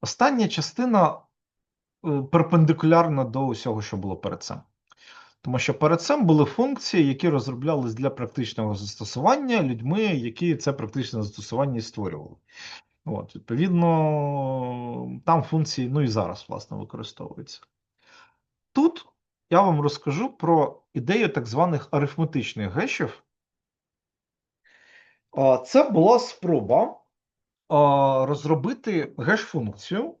Остання частина е, перпендикулярна до усього, що було перед цим. Тому що перед цим були функції, які розроблялись для практичного застосування людьми, які це практичне застосування створювали. От, відповідно, там функції, ну і зараз, власне, використовуються. Тут я вам розкажу про ідею так званих арифметичних гешів. Це була спроба розробити геш-функцію,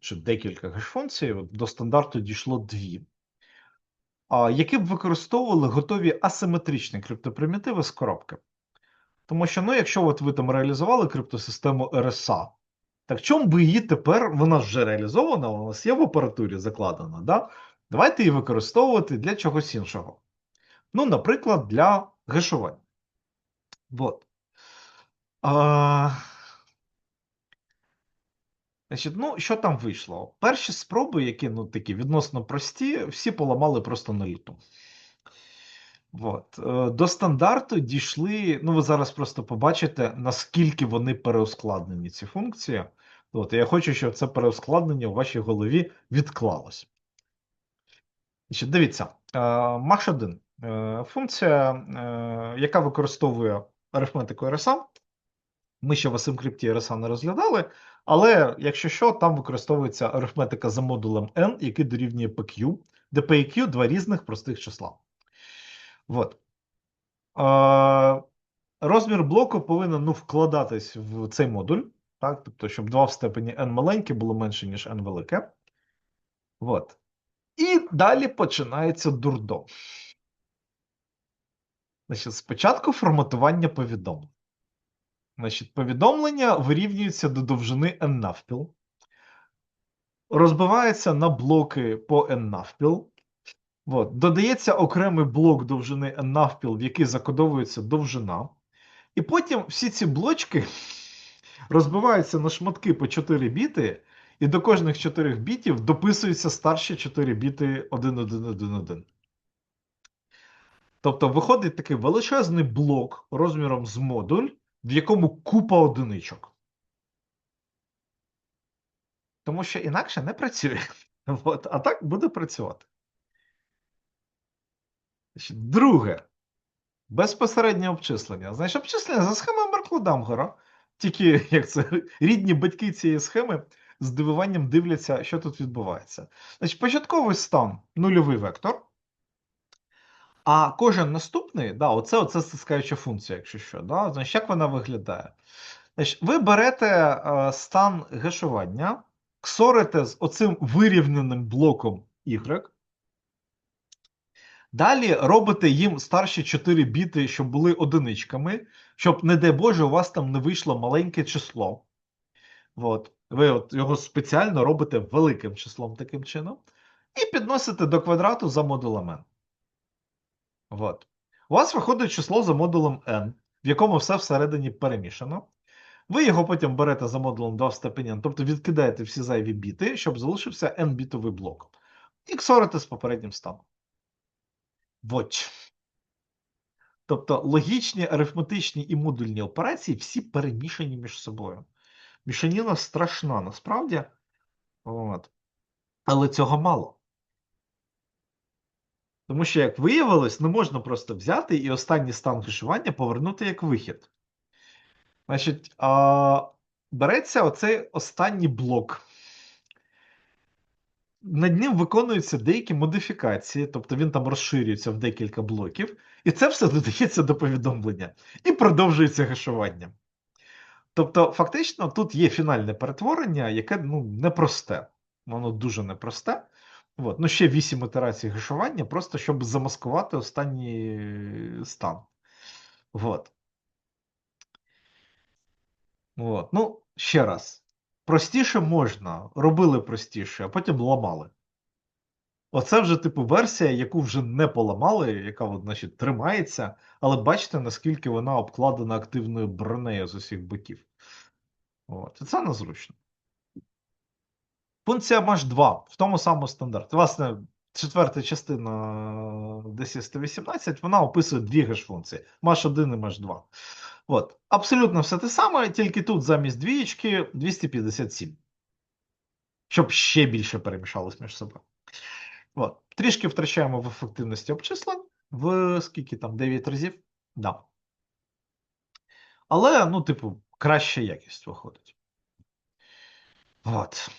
чи декілька геш-функцій, до стандарту дійшло дві, які б використовували готові асиметричні криптопримітиви з коробки. Тому що, ну, якщо от ви там реалізували криптосистему RSA, так чому би її тепер, вона вже реалізована, у нас є в апаратурі закладена, да? давайте її використовувати для чогось іншого. Ну, наприклад, для гешування. Вот. А... Значить, ну, що там вийшло? Перші спроби, які ну, такі відносно прості, всі поламали просто на люту. От. Е, До стандарту дійшли. Ну, ви зараз просто побачите, наскільки вони переускладнені, ці функції. От, я хочу, щоб це переускладнення у вашій голові відклалось. Значить, Дивіться, Маш 1 функція, е, яка використовує арифметику RSA. Ми ще в асимкрипті RSA не розглядали, але якщо що, там використовується арифметика за модулем n, який дорівнює PQ, де P і Q два різних простих числа. От. Е, Розмір блоку повинен ну, вкладатись в цей модуль, так? тобто, щоб 2 в степені n маленьке було менше, ніж n велике. От. І далі починається дурдом. Значить, Спочатку форматування повідомлень. Значить, Повідомлення вирівнюються до довжини n навпіл, розбивається на блоки по n навпіл. От. Додається окремий блок довжини n навпіл, в який закодовується довжина. І потім всі ці блочки розбиваються на шматки по 4 біти, і до кожних 4 бітів дописуються старші 4 біти 1111. Тобто виходить такий величезний блок розміром з модуль, в якому купа одиничок. Тому що інакше не працює. От, А так буде працювати. Друге. Безпосереднє обчислення. Значить, обчислення за схемою Меркла-Дамгера. Тільки як це рідні батьки цієї схеми з здивуванням дивляться, що тут відбувається. Значить, Початковий стан нульовий вектор. А кожен наступний, да, оце оце стискаюча функція, якщо що. Да? Значить, Як вона виглядає? Значить, Ви берете е, стан гешування, ксорите з оцим вирівненим блоком Y. Далі робите їм старші 4 біти, щоб були одиничками, щоб, не дай Боже, у вас там не вийшло маленьке число. От. Ви от його спеціально робите великим числом таким чином. І підносите до квадрату за модулем n. От. У вас виходить число за модулем n, в якому все всередині перемішано. Ви його потім берете за модулем 2 в степені n, тобто відкидаєте всі зайві біти, щоб залишився n-бітовий блок. І ксорите з попереднім станом. Вот. Тобто логічні, арифметичні і модульні операції всі перемішані між собою. Мішаніна страшна насправді. От. Але цього мало. Тому що, як виявилось, не можна просто взяти і останній стан хешування повернути як вихід. Значить, а, береться оцей останній блок. Над ним виконуються деякі модифікації, тобто він там розширюється в декілька блоків, і це все додається до повідомлення і продовжується гешування. Тобто, фактично, тут є фінальне перетворення, яке ну, непросте. Воно дуже непросте. От. Ну, ще 8 ітерацій гешування, просто щоб замаскувати останній стан. От. От. Ну, ще раз. Простіше можна, робили простіше, а потім ламали. Оце вже, типу, версія, яку вже не поламали, яка от, значить, тримається, але бачите, наскільки вона обкладена активною бронею з усіх боків. От. І це незручно. Функція маш 2 в тому самому стандарті. Власне, четверта частина DSI 118 вона описує дві геш-функції: маш 1 і маш 2 От. Абсолютно все те саме, тільки тут замість двієчки 257. щоб ще більше перемішалось між собою. От. Трішки втрачаємо в ефективності обчислень в скільки там 9 разів. Да. Але, ну, типу, краща якість виходить. От.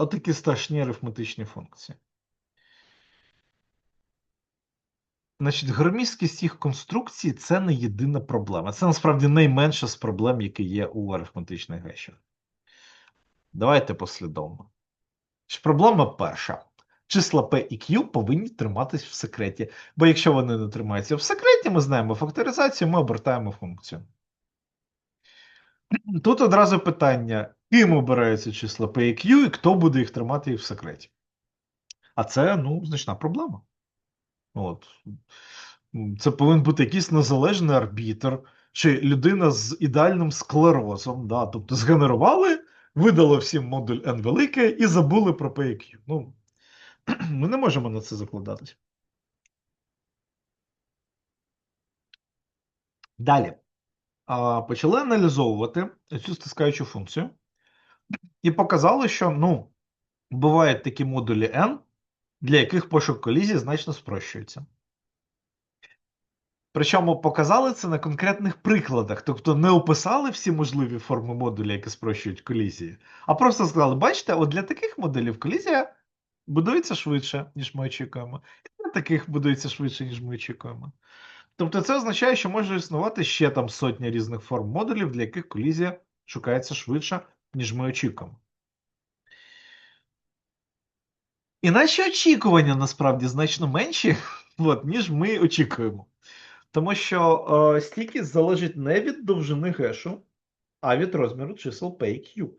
От такі страшні арифметичні функції. Значить, громісткість їх конструкції це не єдина проблема. Це насправді найменша з проблем, які є у арифметичних гешах. Давайте послідовно. Проблема перша. Числа P і Q повинні триматись в секреті. Бо якщо вони не тримаються в секреті, ми знаємо факторизацію, ми обертаємо функцію. Тут одразу питання: ким обираються числа P і хто буде їх тримати в секреті? А це, ну, значна проблема. От. Це повинен бути якийсь незалежний арбітр, чи людина з ідеальним склерозом. Да? Тобто згенерували, видали всім модуль N велике і забули про P. Ну, ми не можемо на це закладатись. Далі. Почали аналізовувати цю стискаючу функцію і показали, що ну, бувають такі модулі N, для яких пошук колізії значно спрощується. Причому показали це на конкретних прикладах, тобто не описали всі можливі форми модуля, які спрощують колізії, а просто сказали: бачите, от для таких моделів колізія будується швидше, ніж ми очікуємо, і для таких будується швидше, ніж ми очікуємо. Тобто це означає, що може існувати ще там сотня різних форм модулів, для яких колізія шукається швидше, ніж ми очікуємо. І наші очікування насправді значно менші, от, ніж ми очікуємо. Тому що е, стійкість залежить не від довжини гешу, а від розміру чисел P і Q.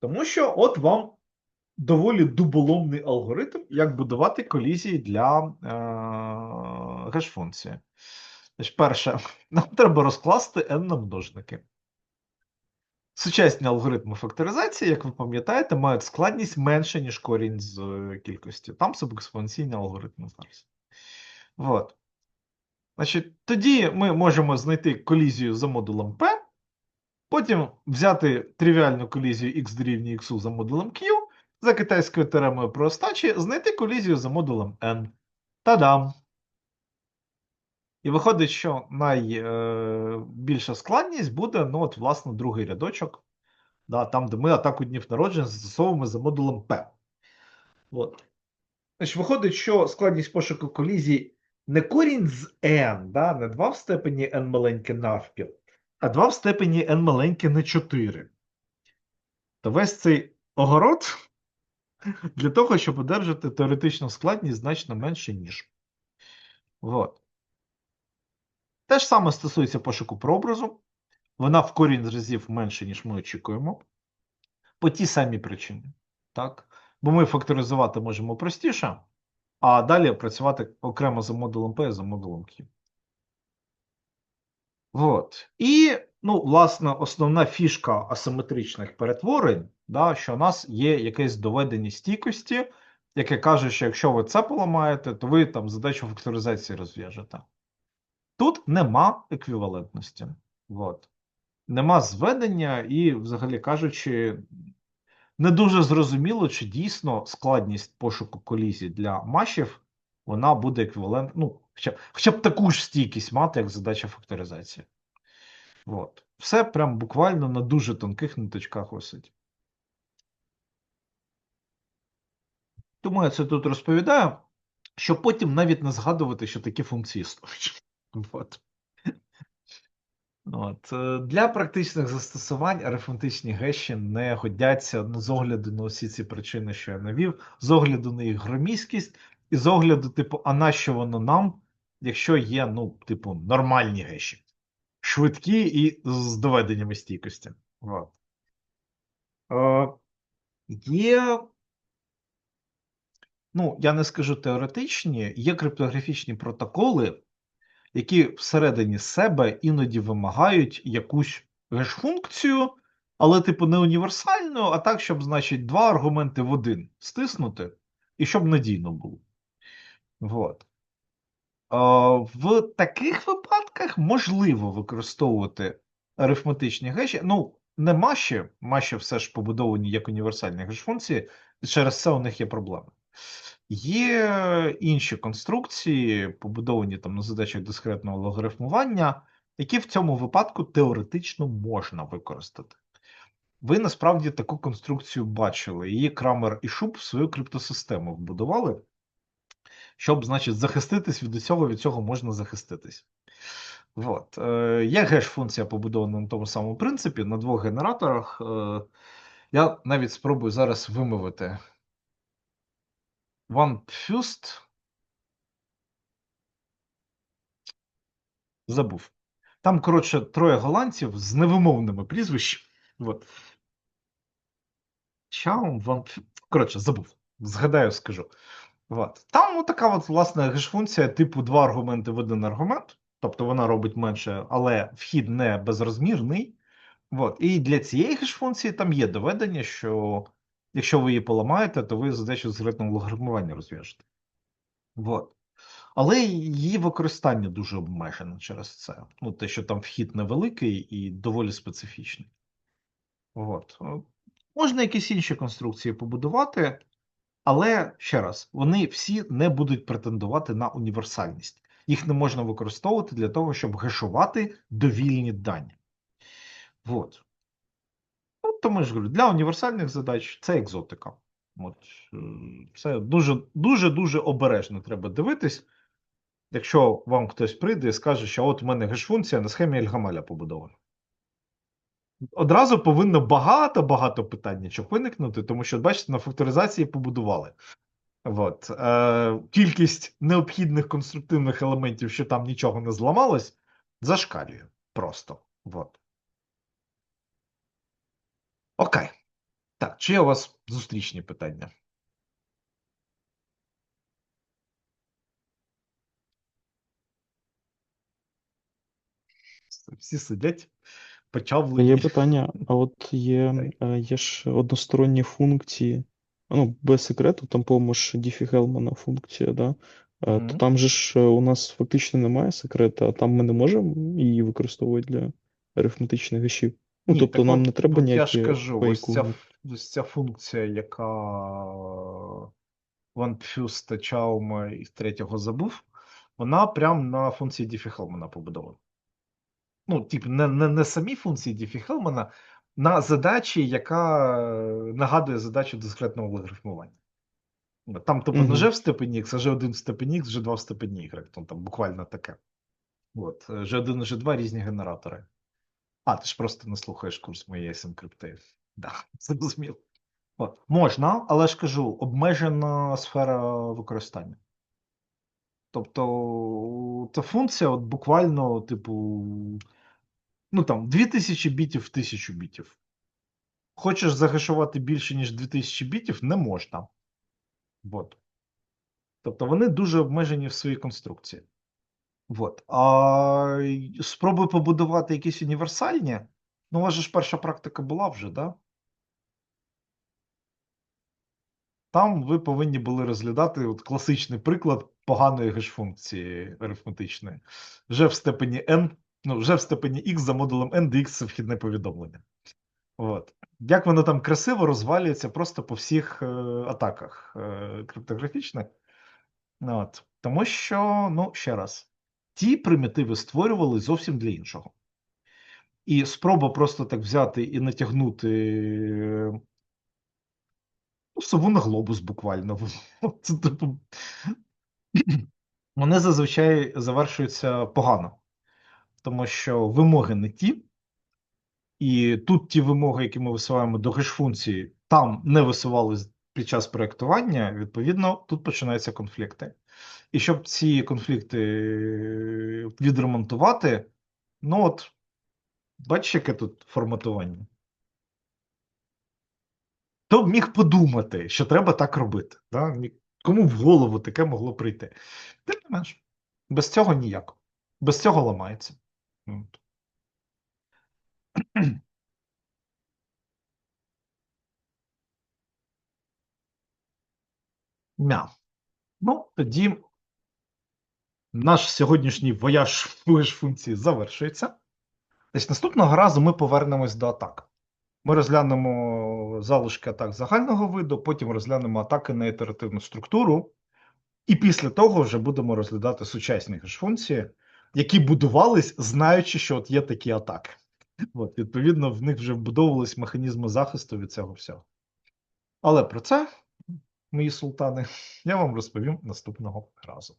Тому що от вам доволі дуболомний алгоритм, як будувати колізії для е, геш-функції. Перше, нам треба розкласти n на множники. Сучасні алгоритми факторизації, як ви пам'ятаєте, мають складність менше, ніж корінь з е, кількості. Там субекспоненційні алгоритми зараз. От. Значить, Тоді ми можемо знайти колізію за модулем P, потім взяти тривіальну колізію x дорівнює x за модулем Q, за китайською теоремою про остачі, знайти колізію за модулем N. Та-дам! І виходить, що найбільша е, складність буде, ну, от, власне, другий рядочок, да, там, де ми атаку днів народження застосовуємо за модулем P. От. Значить, Виходить, що складність пошуку колізії не корінь з n, да, не 2 в степені n маленьке навпіл, а 2 в степені n маленьке на 4. То весь цей огород для того, щоб одержати теоретичну складність значно менше, ніж. От. Те ж саме стосується пошуку прообразу. Вона в корінь разів менше, ніж ми очікуємо. По тій самій причині. Так? Бо ми факторизувати можемо простіше, а далі працювати окремо за модулем P за модулем Q. От. І, ну, власне, основна фішка асиметричних перетворень, да, що у нас є якесь доведення стійкості, яке каже, що якщо ви це поламаєте, то ви там задачу факторизації розв'яжете. Тут нема еквівалентності. От. Нема зведення, і, взагалі кажучи, не дуже зрозуміло, чи дійсно складність пошуку колізій для машів вона буде еквівалент, ну, хоча, хоча б таку ж стійкість мати, як задача факторизації. От. Все прям буквально на дуже тонких ниточках висить. Тому я це тут розповідаю, щоб потім навіть не згадувати, що такі функції існують. От. От. Е, для практичних застосувань арифметичні геші не годяться ну, з огляду на усі ці причини, що я навів, з огляду на їх громісткість, і з огляду, типу, а нащо воно нам, якщо є, ну, типу, нормальні геші, швидкі і з доведеннями стійкості. От. Е, Є, ну, я не скажу теоретичні, є криптографічні протоколи які всередині себе іноді вимагають якусь геш-функцію, але, типу, не універсальну, а так, щоб, значить, два аргументи в один стиснути, і щоб надійно було. Вот. В таких випадках можливо використовувати арифметичні геші. Ну, не маші, маші все ж побудовані як універсальні геш-функції, через це у них є проблеми. Є інші конструкції, побудовані там на задачах дискретного логарифмування, які в цьому випадку теоретично можна використати. Ви насправді таку конструкцію бачили. Її Крамер і Шуб в свою криптосистему вбудували, щоб, значить, захиститись від цього, від цього можна захиститись. От. Е, Є геш-функція побудована на тому самому принципі, на двох генераторах. Е, Я навіть спробую зараз вимовити. OneFust. Забув. Там, коротше, троє голландців з невимовними прізвищами. От. Чаум, Ван... Коротше, забув. Згадаю, скажу. От. Там така от, власне, геш-функція типу два аргументи в один аргумент. Тобто вона робить менше, але вхід не безрозмірний. От. І для цієї геш-функції там є доведення, що якщо ви її поламаєте, то ви задачу згретного логарифмування розв'яжете. От. Але її використання дуже обмежене через це. Ну, те, що там вхід невеликий і доволі специфічний. От. Можна якісь інші конструкції побудувати, але ще раз, вони всі не будуть претендувати на універсальність. Їх не можна використовувати для того, щоб гешувати довільні дані. От. Тому ж говорю, для універсальних задач це екзотика. От, е, це дуже дуже дуже обережно треба дивитись. Якщо вам хтось прийде і скаже, що от у мене геш-функція на схемі Ельгамаля побудована. Одразу повинно багато-багато питаннячок виникнути, тому що, бачите, на факторизації побудували. От. Е, кількість необхідних конструктивних елементів, що там нічого не зламалось, зашкалює просто. От. Окей. Так, чи є у вас зустрічні питання? Всі сидять, почавлені. Є питання, а от є, е, є ж односторонні функції, ну, без секрету, там, по-моєму, ж Діфі Гелмана функція, да? Е, То там же ж е, у нас фактично немає секрету, а там ми не можемо її використовувати для арифметичних гешів. Ну, Ні, тобто так нам от- не треба от Я ніякі ж кажу, ось ця, фейку. ось ця функція, яка OneFuse Чаума і третього забув, вона прям на функції Діфі-Хелмана побудована. Ну, типу, не, не, не самі функції Діфі-Хелмана, на задачі, яка е, нагадує задачу дискретного логарифмування. Там, типу, не Мгм. G в степені X, а G1 в степені X, G2 в степені Y. Ну, там буквально таке. От, е, G1 і G2 різні генератори. А, ти ж просто не слухаєш курс моєї синкрипти. Да, зрозуміло. Можна, але ж кажу, обмежена сфера використання. Тобто, ця функція, от буквально, типу, ну там, 2000 бітів в 1000 бітів. Хочеш загашувати більше, ніж 2000 бітів, не можна. От. Тобто вони дуже обмежені в своїй конструкції. От. А й- спроби побудувати якісь універсальні. Ну, у вас же ж перша практика була вже, да? Там ви повинні були розглядати от класичний приклад поганої геш-функції арифметичної. Вже в степені n, ну, вже в степені x за модулем n, де це вхідне повідомлення. От. Як воно там красиво розвалюється просто по всіх е, атаках е, криптографічних. От. Тому що, ну, ще раз, ті примітиви створювали зовсім для іншого. І спроба просто так взяти і натягнути ну, сову на глобус буквально. Це, типу, вони зазвичай завершуються погано, тому що вимоги не ті, і тут ті вимоги, які ми висуваємо до геш-функції, там не висувались під час проєктування, відповідно, тут починаються конфлікти. І щоб ці конфлікти е, відремонтувати, ну от, бачиш, яке тут форматування? Хто міг подумати, що треба так робити? Да? Кому в голову таке могло прийти? Тим не менш, без цього ніяк. Без цього ламається. От. Мя. Ну, тоді наш сьогоднішній вояж в функції завершується. Десь наступного разу ми повернемось до атак. Ми розглянемо залишки атак загального виду, потім розглянемо атаки на ітеративну структуру, і після того вже будемо розглядати сучасні хеш-функції, які будувались, знаючи, що от є такі атаки. От, відповідно, в них вже вбудовувались механізми захисту від цього всього. Але про це, мої султани, я вам розповім наступного разу.